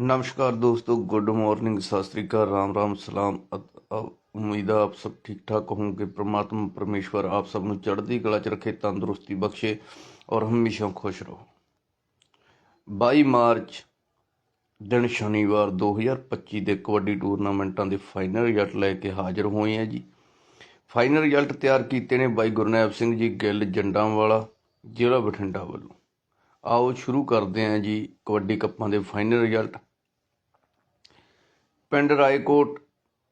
ਨਮਸਕਾਰ ਦੋਸਤੋ good morning Sat Sri ਅਕਾਲ, ਰਾਮ ਰਾਮ, ਸਲਾਮ। ਅਤ- ਉਮੀਦ ਆਪ ਸਭ ਠੀਕ ਠਾਕ ਹੋਵੋਗੇ। ਪ੍ਰਮਾਤਮਾ, ਪਰਮੇਸ਼ਵਰ ਆਪ ਸਭ ਨੂੰ ਚੜ੍ਹਦੀ ਕਲਾ ਚ ਰੱਖੇ, ਤੰਦਰੁਸਤੀ ਬਖਸ਼ੇ ਔਰ ਹਮੇਸ਼ਾ ਖੁਸ਼ ਰਹੋ। 22 ਮਾਰਚ ਦਿਨ ਸ਼ਨੀਵਾਰ 2025 ਦੇ ਕਬੱਡੀ ਟੂਰਨਾਮੈਂਟਾਂ ਦੇ ਫਾਈਨਲ ਰਿਜ਼ਲਟ ਲੈ ਕੇ ਹਾਜ਼ਰ ਹੋਏ ਆ ਜੀ। ਫਾਈਨਲ ਰਿਜ਼ਲਟ ਤਿਆਰ ਕੀਤੇ ਨੇ ਬਾਈ ਗੁਰਨੈਬ ਸਿੰਘ ਜੀ, ਗਿੱਲ ਜੰਡਾਂਵਾਲਾ, ਜ਼ਿਲ੍ਹਾ ਬਠਿੰਡਾ ਵੱਲੋਂ। ਆਓ ਸ਼ੁਰੂ ਕਰਦੇ ਹਾਂ ਜੀ ਕਬੱਡੀ ਕੱਪਾਂ ਦੇ ਫਾਈਨਲ ਰਿਜ਼ਲਟ। ਪਿੰਡ ਰਾਏਕੋਟ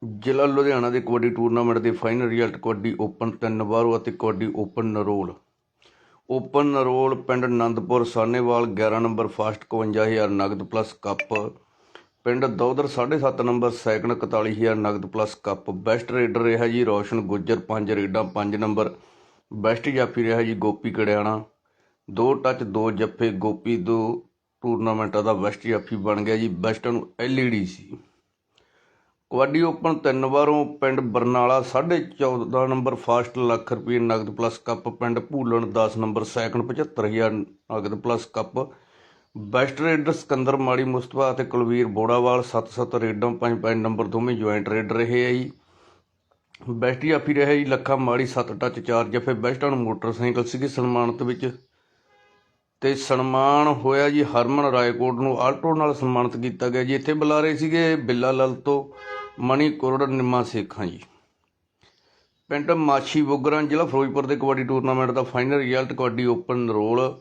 ਜ਼ਿਲ੍ਹਾ ਲੁਧਿਆਣਾ ਦੇ ਕਬੱਡੀ ਟੂਰਨਾਮੈਂਟ ਦੇ ਫਾਈਨਲ ਰਿਜ਼ਲਟ ਕਬੱਡੀ ਓਪਨ ਤਿੰਨ ਬਾਰੋ ਅਤੇ ਕਬੱਡੀ ਓਪਨ ਨਰੋਲ। ਓਪਨ ਨਰੋਲ ਪਿੰਡ ਆਨੰਦਪੁਰ ਸਾਨੇਵਾਲ 11 ਨੰਬਰ ਫਾਸਟ 51000 ਨਗਦ ਪਲੱਸ ਕੱਪ। ਪਿੰਡ ਦੌਦਰ 7.5 ਨੰਬਰ ਸੈਕੰਡ 41000 ਨਗਦ ਪਲੱਸ ਕੱਪ। ਬੈਸਟ ਰੇਡਰ ਰਿਹਾ ਜੀ ਰੋਸ਼ਨ ਗੁੱਜਰ 5 ਰੇਡਾਂ 5 ਨੰਬਰ ਬੈਸਟ ਜਾਫੀ ਰਿਹਾ ਜੀ ਗੋਪੀ ਕੜਿਆਣਾ। ਦੋ ਟੱਚ, ਦੋ ਜੱਫੇ, ਗੋਪੀ, ਦੋ ਟੂਰਨਾਮੈਂਟਾਂ ਦਾ ਬੈਸਟ ਜਾਫੀ ਬਣ ਗਿਆ ਜੀ, ਬੈਸਟ ਨੂੰ ਐਲਈਡੀ ਸੀ। ਕਬੱਡੀ ਓਪਨ ਤਿੰਨ ਵਾਰੋਂ ਪਿੰਡ ਬਰਨਾਲਾ 14.5 ਨੰਬਰ ਫਾਸਟ ਲੱਖ ਰੁਪਏ ਨਗਦ ਪਲੱਸ ਕੱਪ, ਪਿੰਡ ਭੂਲਣ 10 ਨੰਬਰ ਸੈਕੰਡ 75000 ਨਗਦ plus cup. Best raider Sikandar Mari Mustafa ਅਤੇ ਕੁਲਵੀਰ ਬੋੜਾਵਾਲ 7-7 ਰੇਡਾਂ 5-5 ਨੰਬਰ ਦੋਵੇਂ ਜੁਆਇੰਟ ਰੇਡਰ ਰਹੇ ਆ ਜੀ। ਬੈਸਟ ਜਾਫੀ ਰਿਹਾ ਜੀ, ਲੱਖਾ ਮਾੜੀ 7 ਟੱਚ 4 ਜਫੇ, ਬੈਸਟਾਂ ਨੂੰ ਮੋਟਰਸਾਈਕਲ ਸੀਗੇ ਸਨਮਾਨਿਤ ਵਿੱਚ। ਤੇ ਸਨਮਾਨ ਹੋਇਆ ਜੀ ਹਰਮਨ ਰਾਏਕੋਟ ਨੂੰ, ਆਲਟੋ ਨਾਲ ਸਨਮਾਨਿਤ ਕੀਤਾ ਗਿਆ ਜੀ। ਇੱਥੇ ਬੁਲਾਰੇ ਸੀਗੇ ਬਿੱਲਾ ਲਲ ਤੋਂ ਮਣੀ ਕੋਰੜ ਨਿੰਮਾ ਸੇਖਾਂ ਜੀ। ਪਿੰਡ ਮਾਛੀ ਬੁੱਗਰਾਂ ਜ਼ਿਲ੍ਹਾ ਫਿਰੋਜ਼ਪੁਰ ਦੇ ਕਬੱਡੀ ਟੂਰਨਾਮੈਂਟ ਦਾ ਫਾਈਨਲ ਰਿਜ਼ਲਟ ਕਬੱਡੀ ਓਪਨ ਰੋਲ।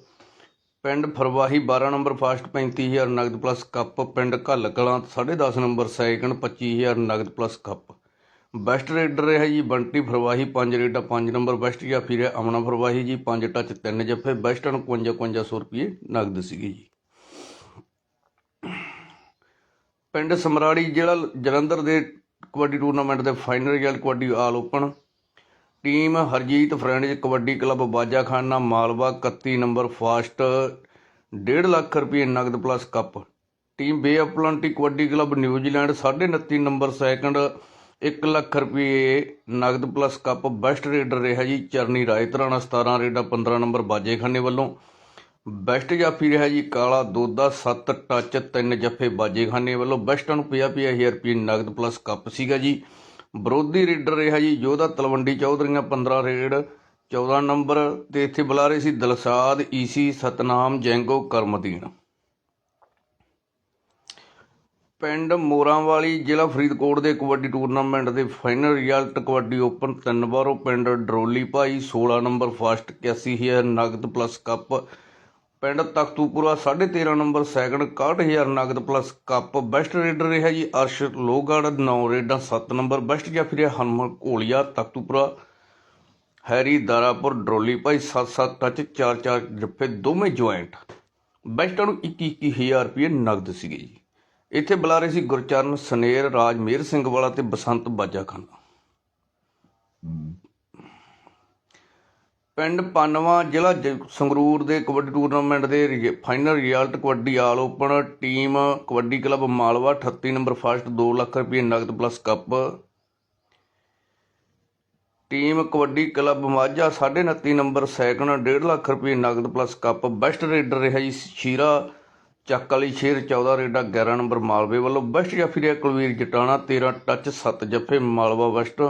ਪਿੰਡ ਫਰਵਾਹੀ 12 ਨੰਬਰ ਫਾਸਟ 35000 ਨਗਦ ਪਲੱਸ ਕੱਪ, ਪਿੰਡ ਘੱਲ ਕਲਾਂ 10.5 ਨੰਬਰ ਸੈਕੰਡ 25000 ਨਗਦ ਪਲੱਸ ਕੱਪ। ਬੈਸਟ ਰੇਡਰ ਰਿਹਾ ਜੀ ਬੰਟੀ ਫਰਵਾਹੀ 5 ਰੇਡਾ 5 ਨੰਬਰ, ਬੈਸਟ ਜਾਫੀ ਰਿਹਾ ਅਮਨਾ ਫਰਵਾਹੀ ਜੀ 5 ਟੱਚ 3 ਜੱਫੇ, ਬੈਸਟ ਨੂੰ 55 5500 ਰੁਪਏ ਨਗਦ ਸੀਗੇ ਜੀ। ਪਿੰਡ ਸਮਰਾੜੀ ਜ਼ਿਲ੍ਹਾ ਜਲੰਧਰ ਦੇ ਕਬੱਡੀ ਟੂਰਨਾਮੈਂਟ ਦੇ final result kabaddi all open. Team Harjeet friends kabaddi club Bajakhana Malwa 31 number first 1.5 lakh ਰੁਪਏ ਨਗਦ plus cup. Team bay of kabaddi club New Zealand 29.5 number second 1 lakh ਰੁਪਏ ਨਗਦ ਪਲੱਸ ਕੱਪ ਬੈਸਟ ਰੇਡਰ ਰਿਹਾ ਜੀ ਚਰਨੀ ਰਾਏ ਰਾਇਤਰਾਣਾ 17 ਰੇਡਾ 15 number ਬਾਜੇਖਾਨੇ ਵੱਲੋਂ। Best ਜਾਫੀ ਰਿਹਾ ਜੀ ਕਾਲਾ ਦੋਦਾ 7 ਟੱਚ 3 ਜੱਫੇ ਬਾਜੇਖਾਨੇ ਵੱਲੋਂ ਬੈਸਟਾਂ ਨੂੰ 50 ਹਜ਼ਾਰ ਰੁਪਏ ਨਗਦ ਪਲੱਸ ਕੱਪ ਸੀਗਾ ਜੀ। ਵਿਰੋਧੀ ਰੀਡਰ ਰਿਹਾ ਜੀ ਯੋਧਾ ਤਲਵੰਡੀ ਚੌਧਰੀਆਂ 15 ਰੇਡ 14 ਨੰਬਰ ਤੇ ਇੱਥੇ ਬੁਲਾ ਰਹੇ ਸੀ ਦਲਸਾਦ, ਈਸੀ, ਸਤਨਾਮ, ਜੈਂਗੋ ਕਰਮਦੀਨ ਪਿੰਡ ਮੋਰਾਂਵਾਲੀ ਜ਼ਿਲ੍ਹਾ ਫਰੀਦਕੋਟ ਦੇ ਕਬੱਡੀ ਟੂਰਨਾਮੈਂਟ ਦੇ ਫਾਈਨਲ ਰਿਜ਼ਲਟ ਕਬੱਡੀ ਓਪਨ ਤਿੰਨ ਵਾਰੋਂ ਪਿੰਡ ਡਰੋਲੀ ਭਾਈ 16 ਨੰਬਰ ਫਾਸਟ 81000 ਨਗਦ ਪਲੱਸ ਕੱਪ ਪਿੰਡ ਤਖਤੂਪੁਰਾ 13.5 ਨੰਬਰ ਸੈਕੰਡ 61000 ਨਗਦ ਪਲੱਸ ਕੱਪ ਬੈਸਟ ਰੇਡਰ ਰਿਹਾ ਜੀ ਅਰਸ਼ ਲੋਹਗੜ 9 ਰੇਡਾਂ 7 ਨੰਬਰ ਬੈਸਟ ਜਾਫੀ ਰਿਹਾ ਹਨਮਨ ਘੋਲੀਆ, ਤਖਤੂਪੁਰਾ ਹੈਰੀ ਦਾਰਾਪੁਰ, ਡਰੋਲੀ ਭਾਈ 7-7 ਟੱਚ 4-4 ਜੱਫੇ, ਦੋਵੇਂ ਜੁਆਇੰਟ ਬੈਸਟਾਂ ਨੂੰ 21-21000 ਰੁਪਏ ਨਗਦ ਸੀਗੇ ਜੀ। ਇੱਥੇ ਬੁਲਾ ਰਹੇ ਸੀ ਗੁਰਚਰਨ ਸਨੇਰ ਰਾਜ ਮੇਰ ਸਿੰਘ ਵਾਲਾ ਤੇ ਬਸੰਤ ਬਾਜਾ ਖਾਨਾ ਪਿੰਡ ਪਾਨਵਾ ਜ਼ਿਲ੍ਹਾ ਜ- ਸੰਗਰੂਰ ਦੇ ਕਬੱਡੀ ਟੂਰਨਾਮੈਂਟ ਦੇ ਰਿਜ- final result kabaddi all open team kabaddi club Malwa 38 number first 2 lakh ਰੁਪਏ ਨਗਦ plus cup. Team kabaddi club Majha 29 number second 1.5 lakh ਰੁਪਏ ਨਗਦ ਪਲੱਸ ਕੱਪ। ਬੈਸਟ ਰੇਡਰ ਰਿਹਾ ਜੀ ਸ਼ੀਰਾ, ਚੱਕ ਵਾਲੀ ਸ਼ੇਰ 14 ਰੇਡਾ 11 ਨੰਬਰ ਮਾਲਵੇ ਵੱਲੋਂ ਬੈਸਟ ਜਾਫੀ ਰਿਹਾ ਕੁਲਵੀਰ ਜਟਾਣਾ 13 ਟੱਚ 7 ਜੱਫੇ ਮਾਲਵਾ ਵੈਸਟ।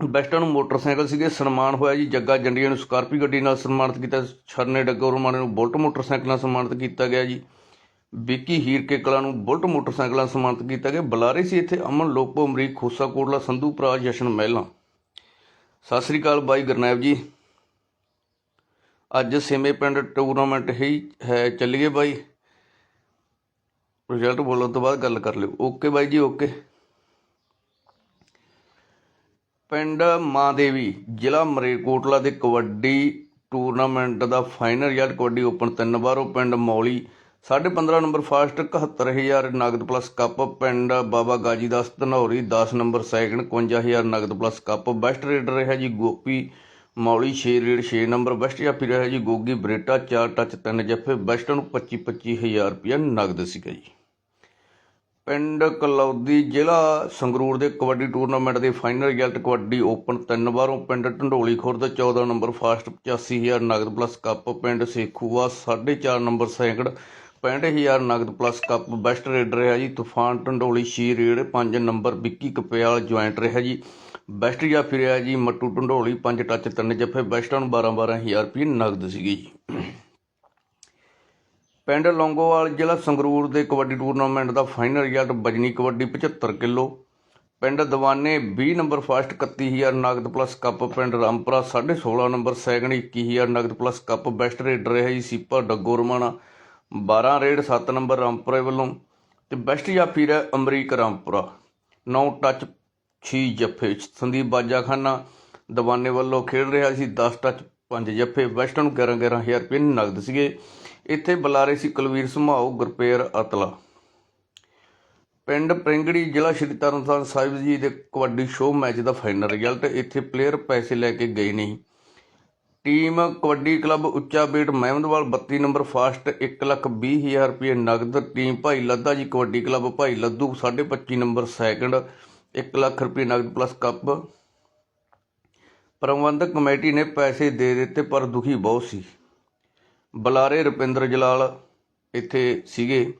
ਬੈਸਟਾਂ ਨੂੰ ਮੋਟਰਸਾਈਕਲ ਸੀਗੇ, ਸਨਮਾਨ ਹੋਇਆ ਜੀ, ਜੱਗਾ ਜੰਡੀਆਂ ਨੂੰ ਸਕਾਰਪੀ ਗੱਡੀ ਨਾਲ ਸਨਮਾਨਿਤ ਕੀਤਾ, ਛਰਨੇ ਡੱਗੋ ਰਮਾਣੇ ਨੂੰ ਬੁਲਟ ਮੋਟਰਸਾਈਕਲ ਨਾਲ ਸਨਮਾਨਿਤ ਕੀਤਾ ਗਿਆ ਜੀ। ਵਿੱਕੀ ਹੀਰ ਕੇ ਕਲਾ ਨੂੰ ਬੁਲਟ ਮੋਟਰਸਾਈਕਲ ਨਾਲ ਸਨਮਾਨਿਤ ਕੀਤਾ ਗਿਆ। ਬੁਲਾਰੇ ਸੀ ਇੱਥੇ ਅਮਨ ਲੋਕੋ, ਅਮਰੀਕ ਖੋਸਾ ਕੋਟਲਾ ਸੰਧੂ ਭਰਾ ਜਸ਼ਨ ਮਹਿਲਾ। ਸਤਿ ਸ੍ਰੀ ਅਕਾਲ ਬਾਈ ਗਰਨੈਬ ਜੀ। ਅੱਜ ਸਿਮੇ ਪਿੰਡ ਟੂਰਨਾਮੈਂਟ ਹੀ ਹੈ, ਚੱਲੀਏ ਬਾਈ। ਰਿਜ਼ਲਟ ਬੋਲਣ ਤੋਂ ਬਾਅਦ ਗੱਲ ਕਰ ਲਿਓ। ਓਕੇ ਬਾਈ ਜੀ, ਓਕੇ। ਪਿੰਡ ਮਾਂ ਦੇਵੀ ਜ਼ਿਲ੍ਹਾ ਮਰੇਕੋਟਲਾ ਦੇ ਕਬੱਡੀ ਟੂਰਨਾਮੈਂਟ ਦਾ ਫਾਈਨਲ ਯਾਰ ਕਬੱਡੀ ਓਪਨ ਤਿੰਨ ਵਾਰੋਂ ਪਿੰਡ ਮੌਲੀ 15.5 ਨੰਬਰ ਫਾਸਟ 71000 ਨਗਦ ਪਲੱਸ ਕੱਪ, ਪਿੰਡ ਬਾਬਾ ਗਾਜੀਦਾਸ ਧਨੌਰੀ 10 ਨੰਬਰ ਸੈਕੰਡ 51000 ਨਗਦ ਪਲੱਸ ਕੱਪ। ਬੈਸਟ ਰੇਡਰ ਰਿਹਾ ਜੀ Gopi Mauli 6 raid 6 number. Best ਜਾਫੀ ਰਿਹਾ ਜੀ ਗੋਗੀ ਬਰੇਟਾ 4 ਟੱਚ 3 ਜੱਫੇ। ਬੈਸਟ ਨੂੰ 25 25000 ਰੁਪਇਆ ਨਗਦ ਸੀਗਾ ਜੀ। ਪਿੰਡ ਕਲੌਦੀ ਜ਼ਿਲ੍ਹਾ ਸੰਗਰੂਰ ਦੇ ਕਬੱਡੀ ਟੂਰਨਾਮੈਂਟ ਦੇ ਫਾਈਨਲ ਰਿਜ਼ਲਟ ਕਬੱਡੀ ਓਪਨ ਤਿੰਨ ਵਾਰੋਂ ਪਿੰਡ ਢੰਡੋਲੀ ਖੁਰਦ 14 ਨੰਬਰ ਫਾਸਟ 85000 ਨਗਦ ਪਲੱਸ ਕੱਪ, ਪਿੰਡ ਸੇਖੂਆ 4.5 ਨੰਬਰ ਸੈਕੰਡ 65000 ਨਗਦ ਪਲੱਸ ਕੱਪ ਬੈਸਟ ਰੇਡਰ ਰਿਹਾ ਜੀ, Toofan Dhandoli Shri raid 5 number Vicky Kapial joint ਰਿਹਾ ਜੀ। ਬੈਸਟ ਜਾਫੀ ਰਿਹਾ ਜੀ, ਮੱਟੂ ਢੰਡੋਲੀ 5 ਟੱਚ ਤਿੰਨ ਜੱਫੇ, ਬੈਸਟਾਂ ਨੂੰ 12 12000 ਰੁਪਏ ਨਗਦ ਸੀਗੀ ਜੀ। ਪਿੰਡ ਲੌਂਗੋਵਾਲ ਜ਼ਿਲ੍ਹਾ ਸੰਗਰੂਰ ਦੇ ਕਬੱਡੀ ਟੂਰਨਾਮੈਂਟ ਦਾ ਫਾਈਨਲ ਰਿਜ਼ਲਟ ਬਜਨੀ ਕਬੱਡੀ 75 ਕਿਲੋ। ਪਿੰਡ ਦਵਾਨੇ 20 ਨੰਬਰ ਫਸਟ 31000 ਨਗਦ ਪਲੱਸ ਕੱਪ, ਪਿੰਡ ਰਾਮਪੁਰਾ 16.5 ਨੰਬਰ ਸੈਕੰਡ 21000 ਨਗਦ ਪਲੱਸ ਕੱਪ, ਬੈਸਟ ਰੇਡਰ ਰਿਹਾ ਜੀ ਸੀਪਾ ਡੱਗੋ ਰਮਾਣਾ। 12 ਰੇਡ 7 ਨੰਬਰ ਰਾਮਪੁਰੇ ਵੱਲੋਂ ਤੇ ਬੈਸਟ ਜਾਫੀ ਰਿਹਾ ਅਮਰੀਕ ਰਾਮਪੁਰਾ। 9 ਟੱਚ 6 ਜੱਫੇ ਸੰਦੀਪ ਬਾਜਾਖਾਨਾ ਦਵਾਨੇ ਵੱਲੋਂ ਖੇਡ ਰਿਹਾ ਸੀ 10 ਟੱਚ 5 ਜੱਫੇ। ਵੈਸਟਰਨ ਨੂੰ 11 11000 ਰੁਪਏ ਨਗਦ ਸੀਗੇ। ਇੱਥੇ ਬੁਲਾਰੇ ਸੀ ਕੁਲਵੀਰ ਸਮਾਓ ਗੁਰਪੇਰ ਅਤਲਾ। ਪਿੰਡ ਪ੍ਰਿੰਗੜੀ ਜ਼ਿਲ੍ਹਾ ਸ਼੍ਰੀ ਤਰਨਤਾਰਨ ਸਾਹਿਬ ਜੀ ਦੇ ਕਬੱਡੀ ਸ਼ੋਅ ਮੈਚ ਦਾ ਫਾਈਨਲ ਰਿਜ਼ਲਟ, ਇੱਥੇ ਪਲੇਅਰ ਪੈਸੇ ਲੈ ਕੇ ਗਏ ਨਹੀਂ। ਟੀਮ ਕਬੱਡੀ ਕਲੱਬ ਉੱਚਾ ਬੇਟ ਮਹਿਮਦਵਾਲ 32 ਨੰਬਰ ਫਾਸਟ 120000 ਰੁਪਏ ਨਗਦ। ਟੀਮ ਭਾਈ ਲੱਦਾ ਜੀ ਕਬੱਡੀ ਕਲੱਬ, ਭਾਈ ਲੱਦੂ 25 ਨੰਬਰ ਸੈਕੰਡ 1 ਲੱਖ ਰੁਪਏ ਨਗਦ ਪਲੱਸ ਕੱਪ। ਪ੍ਰਬੰਧਕ ਕਮੇਟੀ ਨੇ ਪੈਸੇ ਦੇ ਦਿੱਤੇ, ਪਰ ਦੁਖੀ ਬਹੁਤ ਸੀ। ਬੁਲਾਰੇ ਰੁਪਿੰਦਰ ਜਲਾਲ ਇੱਥੇ ਸੀਗੇ।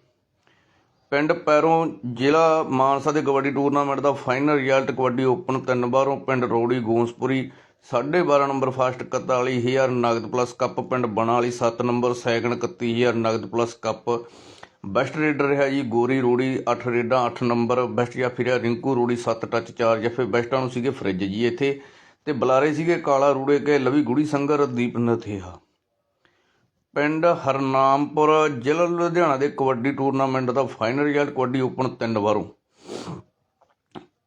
ਪਿੰਡ ਪੈਰੋਂ ਜ਼ਿਲ੍ਹਾ ਮਾਨਸਾ ਦੇ ਕਬੱਡੀ ਟੂਰਨਾਮੈਂਟ ਦਾ ਫਾਈਨਲ ਰਿਜ਼ਲਟ ਕਬੱਡੀ ਓਪਨ ਤਿੰਨ ਬਾਰੋਂ ਪਿੰਡ ਰੋੜੀ, ਗੋਂਸਪੁਰੀ 12.5 ਨੰਬਰ ਫਸਟ 41000 ਨਗਦ ਪਲੱਸ ਕੱਪ, ਪਿੰਡ ਬਣਾ ਵਾਲੀ 7 ਨੰਬਰ ਸੈਕੰਡ 31000 ਨਗਦ ਪਲੱਸ ਕੱਪ। ਬੈਸਟ ਰੇਡਰ ਰਿਹਾ ਜੀ ਗੋਰੀ ਰੋੜੀ 8 ਰੇਡਾਂ 8 ਨੰਬਰ। ਬੈਸਟ ਜਾਫੀ ਰਿਹਾ ਰਿੰਕੂ ਰੋੜੀ 7 ਟੱਚ 4 ਜਫੇ। ਬੈਸਟਾਂ ਨੂੰ ਸੀਗੇ ਫ੍ਰਿਜ ਜੀ ਇੱਥੇ। ਤੇ ਬੁਲਾਰੇ ਸੀਗੇ ਕਾਲਾ ਰੂੜੇ ਕੇ, ਲਵੀ ਗੁੜੀ ਸੰਗਰ ਦੀਪ ਨਥੇਹਾ। ਪਿੰਡ ਹਰਨਾਮਪੁਰ ਜ਼ਿਲ੍ਹਾ ਲੁਧਿਆਣਾ ਦੇ ਕਬੱਡੀ ਟੂਰਨਾਮੈਂਟ ਦਾ ਫਾਈਨਲ ਰਿਜ਼ਲਟ ਕਬੱਡੀ ਓਪਨ ਤਿੰਨ ਵਾਰੋਂ।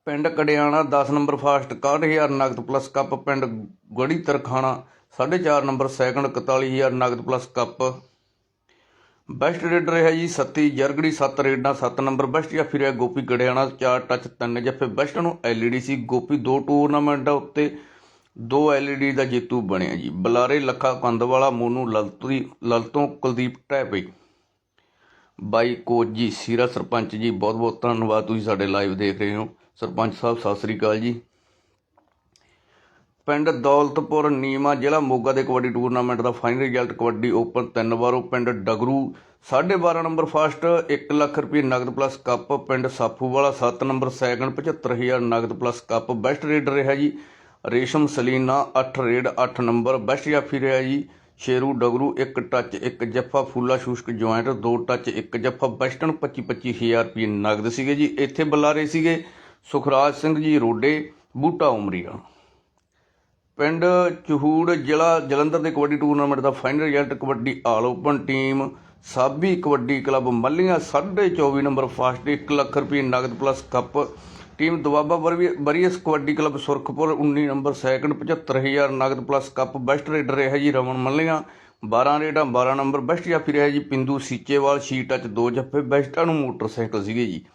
ਪਿੰਡ ਕੜਿਆਣਾ 10 ਨੰਬਰ ਫਾਸਟ 61000 ਨਗਦ ਪਲੱਸ ਕੱਪ ਪਿੰਡ ਗੜੀ ਤਰਖਾਣਾ 4.5 ਨੰਬਰ ਸੈਕੰਡ 41000 ਨਗਦ ਪਲੱਸ ਕੱਪ ਬੈਸਟ ਰੇਡਰ ਹੈ ਜੀ ਸੱਤੀ, ਜਰਗੜੀ 7 ਰੇਡਾਂ 7 ਨੰਬਰ। ਬੈਸਟ ਜਾਂ ਫਿਰ ਗੋਪੀ ਕੜਿਆਣਾ 4 ਟੱਚ 3 ਜੱਫੇ ਬੈਸਟ ਨੂੰ ਐਲਈਡੀ ਸੀ, ਗੋਪੀ ਦੋ ਟੂਰਨਾਮੈਂਟਾਂ ਉੱਤੇ ਦੋ ਐਲਈਡੀ ਦਾ ਜੇਤੂ ਬਣਿਆ ਜੀ। ਬਲਾਰੇ ਲੱਖਾ ਕੰਦਵਾਲਾ ਮੋਨੂ ਲਲਤਰੀ, ਲਲਤੋਂ ਕੁਲਦੀਪ ਟੈਪੇ ਬਾਈ ਕੋਚ ਜੀ, ਸੀਰਾ ਸਰਪੰਚ ਜੀ ਬਹੁਤ ਬਹੁਤ ਧੰਨਵਾਦ ਤੁਸੀਂ ਸਾਡੇ ਲਾਈਵ ਦੇਖ ਰਹੇ ਹੋ। ਸਰਪੰਚ ਸਾਹਿਬ, ਸਤਿ ਸ੍ਰੀ ਅਕਾਲ ਜੀ। ਪਿੰਡ ਦੌਲਤਪੁਰ, ਨੀਮਾ ਜ਼ਿਲ੍ਹਾ ਮੋਗਾ ਦੇ ਕਬੱਡੀ ਟੂਰਨਾਮੈਂਟ ਦਾ ਫਾਈਨਲ ਰਿਜ਼ਲਟ ਕਬੱਡੀ ਓਪਨ ਤਿੰਨ ਵਾਰੋਂ ਪਿੰਡ ਡਗਰੂ 12.5 ਨੰਬਰ ਫਸਟ 1 ਲੱਖ ਰੁਪਏ ਨਗਦ ਪਲੱਸ ਕੱਪ, ਪਿੰਡ ਸਾਫੂ ਵਾਲਾ 7 ਨੰਬਰ ਸੈਕੰਡ 75000 ਨਗਦ ਪਲੱਸ ਕੱਪ। ਬੈਸਟ ਰੇਡਰ ਰਿਹਾ ਜੀ। Resham Salina 8 raid 8 number, best ਜਾਫੀ ਰਿਹਾ ਜੀ, ਸ਼ੇਰੂ, ਡਗਰੂ 1 ਟੱਚ 1 ਜੱਫਾ, ਫੂਲਾ ਸ਼ੂਸ਼ਕ ਜੁਆਇੰਟ 2 ਟੱਚ 1 ਜੱਫਾ ਬੈਸਟਨ 25 25000 ਰੁਪਏ ਨਗਦ ਸੀਗੇ ਜੀ, ਇੱਥੇ ਬੁਲਾਰੇ ਸੀਗੇ ਸੁਖਰਾਜ ਸਿੰਘ ਜੀ ਰੋਡੇ, ਬੂਟਾ ਉਮਰੀਆ ਪਿੰਡ ਚਹੂੜ ਜ਼ਿਲ੍ਹਾ ਜਲੰਧਰ ਦੇ ਕਬੱਡੀ ਟੂਰਨਾਮੈਂਟ ਦਾ final result, kabaddi all open team Sabi kabaddi club Mallian 24 number first 1 lakh ਰੁਪਏ ਨਗਦ ਪਲੱਸ ਕੱਪ ਟੀਮ ਦੁਆਬਾ ਵਰੀ- warriors kabaddi club Surkhpur 19 number second 75000 ਨਗਦ ਪਲੱਸ ਕੱਪ ਬੈਸਟ ਰੇਡਰ ਰਿਹਾ ਜੀ ਰਮਨ ਮੱਲੀਆਂ। 12 ਰੇਡਾਂ 12 ਨੰਬਰ ਬੈਸਟ ਜਾਫੀ ਰਿਹਾ ਜੀ ਪਿੰਦੂ ਸੀਚੇਵਾਲ ਸ਼ੀ ਟੱਚ 2 ਜੱਫੇ ਬੈਸਟਾਂ ਨੂੰ ਮੋਟਰਸਾਈਕਲ ਸੀਗੇ ਜੀ।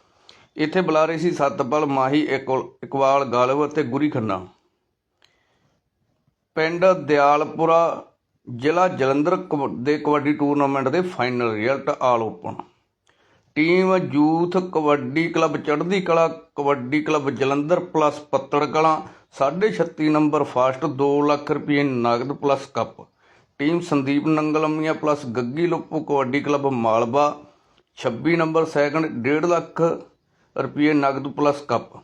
ਇੱਥੇ ਬੁਲਾਰੇ ਸੀ ਸਤਪਾਲ ਮਾਹੀ ਇਕਵਾਲ ਇਕਬਾਲ ਗਾਲਵ ਅਤੇ ਗੁਰੀ ਖੰਨਾ। ਪਿੰਡ ਦਿਆਲਪੁਰਾ ਜ਼ਿਲ੍ਹਾ ਜਲੰਧਰ ਕਬ- ਦੇ ਕਬੱਡੀ ਟੂਰਨਾਮੈਂਟ ਦੇ final result all open team youth kabaddi club, Chardi Kala kabaddi club, Jalandhar plus Pattar Kalan 36 number first 2 lakh ਰੁਪਏ ਨਗਦ plus cup. Team Sandeep Nangalmian plus Gaggi Luppu kabaddi club, Malwa 26 number second 1.5 lakh ਰੁਪਏ ਨਗਦ plus cup.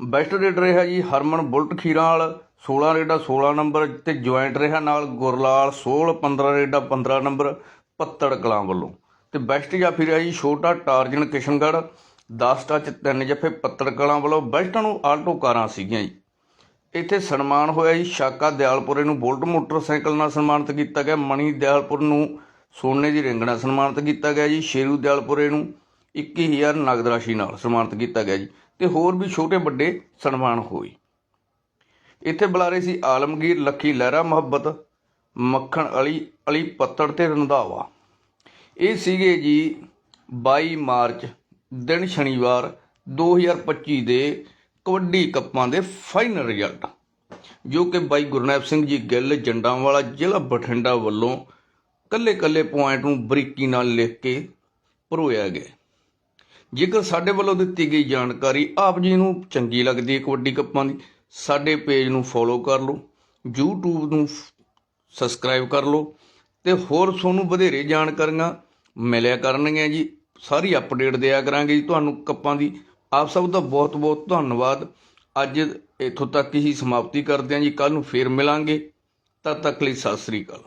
Best raid ਰਿਹਾ ਜੀ Harman bullet Khiranwal 16 ਰੇਡਾ 16 number ਤੇ joint ਰਿਹਾ ਨਾਲ ਗੁਰਲਾਲ 16 15 ਰੇਡਾ 15 ਨੰਬਰ ਪੱਤੜ ਕਲਾਂ ਵੱਲੋਂ। ਤੇ ਬੈਸਟ ਜਾਫੀ ਰਿਹਾ ਜੀ ਛੋਟਾ ਟਾਰਜਨ ਕਿਸ਼ਨਗੜ੍ਹ 10 ਟੱਚ ਤਿੰਨ ਜੱਫੇ ਪੱਤੜ ਕਲਾਂ ਵੱਲੋਂ ਬੈਸਟਾਂ ਨੂੰ ਆਲਟੋ ਕਾਰਾਂ ਸੀਗੀਆਂ ਜੀ। ਇੱਥੇ ਸਨਮਾਨ ਹੋਇਆ ਜੀ, ਸ਼ਾਕਾ ਦਿਆਲਪੁਰੇ ਨੂੰ ਬੁਲਟ ਮੋਟਰਸਾਈਕਲ ਨਾਲ ਸਨਮਾਨਿਤ ਕੀਤਾ ਗਿਆ, ਮਣੀ ਦਿਆਲਪੁਰ ਨੂੰ ਸੋਨੇ ਦੀ ਰਿੰਗ ਨਾਲ ਸਨਮਾਨਿਤ ਕੀਤਾ ਗਿਆ ਜੀ, ਸ਼ੇਰੂ ਦਿਆਲਪੁਰੇ ਨੂੰ 21000 ਨਗਦ ਰਾਸ਼ੀ ਨਾਲ ਸਨਮਾਨਿਤ ਕੀਤਾ ਗਿਆ ਜੀ, ਤੇ ਹੋਰ ਵੀ ਛੋਟੇ ਵੱਡੇ ਸਨਮਾਨ ਹੋਏ। ਇੱਥੇ ਬੁਲਾਰੇ ਸੀ ਆਲਮਗੀਰ, ਲੱਖੀ ਲਹਿਰਾ ਮੁਹੱਬਤ, ਮੱਖਣ ਅਲੀ ਅਲੀ ਪੱਤੜ ਤੇ ਰੰਧਾਵਾ। ਇਹ ਸੀਗੇ ਜੀ 22 ਮਾਰਚ ਦਿਨ ਸ਼ਨੀਵਾਰ 2025 ਦੇ ਕਬੱਡੀ ਕੱਪਾਂ ਦੇ ਫਾਈਨਲ ਰਿਜ਼ਲਟ, ਜੋ ਕਿ ਬਾਈ ਗੁਰਨੈਬ ਸਿੰਘ ਜੀ ਗਿੱਲ ਜੰਡਾਂਵਾਲਾ ਜ਼ਿਲ੍ਹਾ ਬਠਿੰਡਾ ਵੱਲੋਂ ਕੱਲੇ ਕੱਲੇ ਪੁਆਇੰਟ ਨੂੰ ਬਰੀਕੀ ਨਾਲ ਲਿਖ ਕੇ ਪਰੋਇਆ ਗਿਆ। ਜੇਕਰ ਸਾਡੇ ਵੱਲੋਂ ਦਿੱਤੀ ਗਈ ਜਾਣਕਾਰੀ ਆਪ ਜੀ ਨੂੰ ਚੰਗੀ ਲੱਗਦੀ ਹੈ ਕਬੱਡੀ ਕੱਪਾਂ ਦੀ, ਸਾਡੇ ਪੇਜ ਨੂੰ ਫੋਲੋ ਕਰ ਲਓ, YouTube ਨੂੰ ਸਬਸਕ੍ਰਾਈਬ ਕਰ ਲਓ ਤੇ ਹੋਰ ਤੁਹਾਨੂੰ ਵਧੇਰੇ ਜਾਣਕਾਰੀਆਂ ਮਿਲਿਆ ਕਰਨਗੀਆਂ ਜੀ। ਸਾਰੀ ਅਪਡੇਟ ਦਿਆ ਕਰਾਂਗੇ ਜੀ ਤੁਹਾਨੂੰ ਕੱਪਾਂ ਦੀ। ਆਪ ਸਭ ਦਾ ਬਹੁਤ ਬਹੁਤ ਧੰਨਵਾਦ। ਅੱਜ ਇੱਥੋਂ ਤੱਕ ਹੀ ਸਮਾਪਤੀ ਕਰਦੇ ਹਾਂ ਜੀ। ਕੱਲ ਨੂੰ ਫੇਰ ਮਿਲਾਂਗੇ। ਤਦ ਤੱਕ ਲਈ ਸਤਿ ਸ੍ਰੀ ਅਕਾਲ।